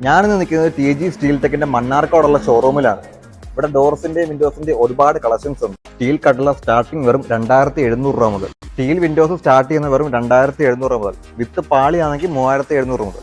ഞാനിന്ന് നിൽക്കുന്നത് T G steel ടെക്കിന്റെ മണ്ണാർക്കോടുള്ള ഷോറൂമിലാണ് ഇവിടെ ഡോർസിന്റെ വിൻഡോസിന്റെ ഒരുപാട് കളക്ഷൻസ് ഉണ്ട്. സ്റ്റീൽ കട്ടള സ്റ്റാർട്ടിംഗ് വെറും രണ്ടായിരത്തി എഴുന്നൂറ് രൂപ മുതൽ. സ്റ്റീൽ വിൻഡോസ് സ്റ്റാർട്ട് ചെയ്യുന്ന വെറും രണ്ടായിരത്തി എഴുന്നൂറ് രൂപ മുതൽ. വിത്ത് പാളിയാണെങ്കിൽ മൂവായിരത്തി എഴുന്നൂറ് മുതൽ.